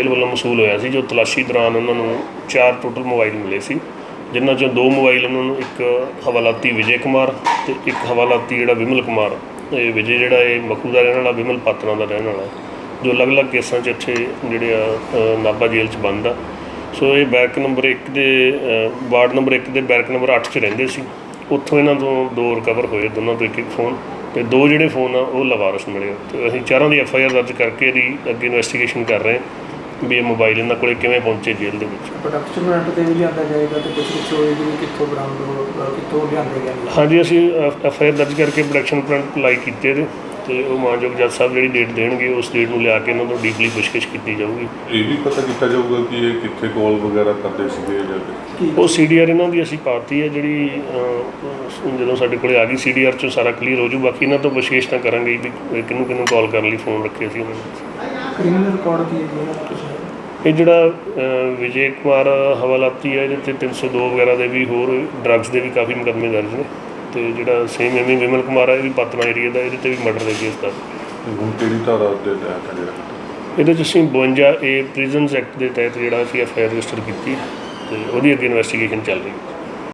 ਜੇਲ੍ਹ ਵੱਲੋਂ ਮਸੂਲ ਹੋਇਆ ਸੀ ਜੋ ਤਲਾਸ਼ੀ ਦੌਰਾਨ ਉਹਨਾਂ ਨੂੰ ਚਾਰ ਟੋਟਲ ਮੋਬਾਈਲ ਮਿਲੇ ਸੀ ਜਿਨ੍ਹਾਂ ਚੋਂ ਦੋ ਮੋਬਾਈਲ ਉਹਨਾਂ ਨੂੰ ਇੱਕ ਹਵਾਲਾਤੀ ਵਿਜੇ ਕੁਮਾਰ ਤੇ ਇੱਕ ਹਵਾਲਾਤੀ ਜਿਹੜਾ ਵਿਮਲ ਕੁਮਾਰ ਇਹ ਵਿਜੇ ਜਿਹੜਾ ਇਹ ਮਖੂ ਦਾ ਰਹਿਣ ਵਾਲਾ ਵਿਮਲ ਪਾਤਰਾਂ ਦਾ ਰਹਿਣ ਵਾਲਾ ਜੋ ਅਲੱਗ-ਅਲੱਗ ਕੇਸਾਂ 'ਚ ਇੱਥੇ ਜਿਹੜੇ ਆ ਅ, ਨਾਭਾ ਜੇਲ੍ਹ 'ਚ ਬੰਦ ਆ। ਸੋ ਇਹ ਬੈਰਕ ਨੰਬਰ 1 ਦੇ ਵਾਰਡ ਨੰਬਰ 1 ਦੇ ਬੈਰਕ ਨੰਬਰ 8 'ਚ ਰਹਿੰਦੇ ਸੀ। ਉੱਥੋਂ ਇਹਨਾਂ ਤੋਂ ਦੋ ਰਿਕਵਰ ਹੋਏ ਦੋਨਾਂ ਤੋਂ ਇੱਕ ਇੱਕ ਫੋਨ ਤੇ ਦੋ ਜਿਹੜੇ ਫੋਨ ਆ ਉਹ ਲਵਾਰਸ ਮਿਲੇ। ਤੇ ਅਸੀਂ ਚਾਰਾਂ ਦੀ ਐਫ ਆਈ ਆਰ ਦਰਜ ਕਰਕੇ ਇਹਦੀ ਅੱਗੇ ਇਨਵੈਸਟੀਗੇਸ਼ਨ ਕਰ ਰਹੇ ਹਾਂ। ਵੀ ਇਹ ਮੋਬਾਈਲ ਇਹਨਾਂ ਕੋਲੇ ਕਿਵੇਂ ਪਹੁੰਚੇ ਜੇਲ੍ਹ ਦੇ ਵਿੱਚ? ਪ੍ਰੋਡਕਸ਼ਨ ਯੂਨਿਟ ਤੇ ਵੀ ਲਿਆਂਦਾ ਜਾਏਗਾ ਤੇ ਕੁਝ ਕੁਝ ਹੋਏਗੀ ਵੀ ਕਿੱਥੋਂ ਬਰਾਮਦ ਹੋ ਅਹ ਕਿੱਥੋਂ ਲਿਆਂਦੇ ਗਏ ਨੇ? ਹਾਂਜੀ ਅਸੀਂ ਐਫ ਆਈ ਆਰ ਦਰਜ ਕਰਕੇ ਪ੍ਰੋਡਕਸ਼ਨ ਪਲਾਂਟ ਅਪਲਾਈ ਕੀਤੇ ਇਹਦੇ ਤੇ ਉਹ ਮਾਨਯੋਗ ਜੱਜ ਸਾਹਿਬ ਜਿਹੜੀ ਡੇਟ ਦੇਣਗੇ ਉਸ ਡੇਟ ਨੂੰ ਲਿਆ ਕੇ ਇਹਨਾਂ ਤੋਂ ਡੀਪਲੀ ਪੁੱਛਗਿੱਛ ਕੀਤੀ ਜਾਊਗੀ। ਇਹ ਵੀ ਪਤਾ ਕੀਤਾ ਜਾਊਗਾ ਕਿ ਇਹ ਕਿੱਥੇ ਕਾਲ ਵਗੈਰਾ ਕਰਦੇ ਸੀਗੇ ਜਾਂ ਉਹ ਸੀਡੀਆਰ ਇਹਨਾਂ ਦੀ ਅਸੀਂ ਪਾਤੀ ਹੈ ਜਿਹੜੀ ਜਦੋਂ ਸਾਡੇ ਕੋਲੇ ਆ ਗਈ ਸੀਡੀਆਰ ਚੋਂ ਸਾਰਾ ਕਲੀਅਰ ਹੋ ਜੂ ਬਾਕੀ ਇਹਨਾਂ ਤੋਂ ਵਿਸ਼ੇਸ਼ ਤਾਂ ਕਰਾਂਗੇ ਵੀ ਕਿਹਨੂੰ ਕਿਹਨੂੰ ਕਾਲ ਕਰਨ ਲਈ ਫੋਨ ਰੱਖੇ ਸੀ ਉਹਨਾਂ ਨੇ। ਕ੍ਰਿਮੀਨਲ ਰਿਕਾਰਡ ਕੀ ਹੈ। ਜੀ ਕੁਛ? ਇਹ ਜਿਹੜਾ ਅਹ, ਵਿਜੇ ਕੁਮਾਰ ਹਵਾਲਾਤੀ ਹੈ ਇਹਦੇ ਤੇ 302 ਵਗੈਰਾ ਦੇ ਵੀ ਹੋਰ ਡਰੱਗਸ ਦੇ ਵੀ ਕਾਫੀ ਮੁਕੱਦਮੇ ਦਰਜ ਨੇ। ਤੇ ਜਿਹੜਾ ਸੇਮ ਐਵੇਂ ਵਿਮਲ ਕੁਮਾਰ ਹੈ ਇਹ ਵੀ ਪਤਨਾ ਏਰੀਆ ਦਾ ਇਹਦੇ ਤੇ ਵੀ ਮਰਡਰ ਦੇ ਕੇਸ ਦਾ ਤੇ ਹੁਣ ਕਿਹੜੀ ਧਾਰਾ ਦੇ ਤਹਿਤ ਹੈ ਜਿਹੜਾ? ਇਹਦੇ 'ਚ ਅਸੀਂ 52 ਏ ਪ੍ਰਿਜ਼ਨਸ ਐਕਟ ਦੇ ਤਹਿਤ ਜਿਹੜਾ ਅਸੀਂ ਐਫ ਆਈ ਆਰ ਰਜਿਸਟਰ ਕੀਤੀ ਤੇ ਉਹਦੀ ਅੱਗੇ ਇਨਵੈਸਟੀਗੇਸ਼ਨ ਚੱਲ ਰਹੀ ਹੈ।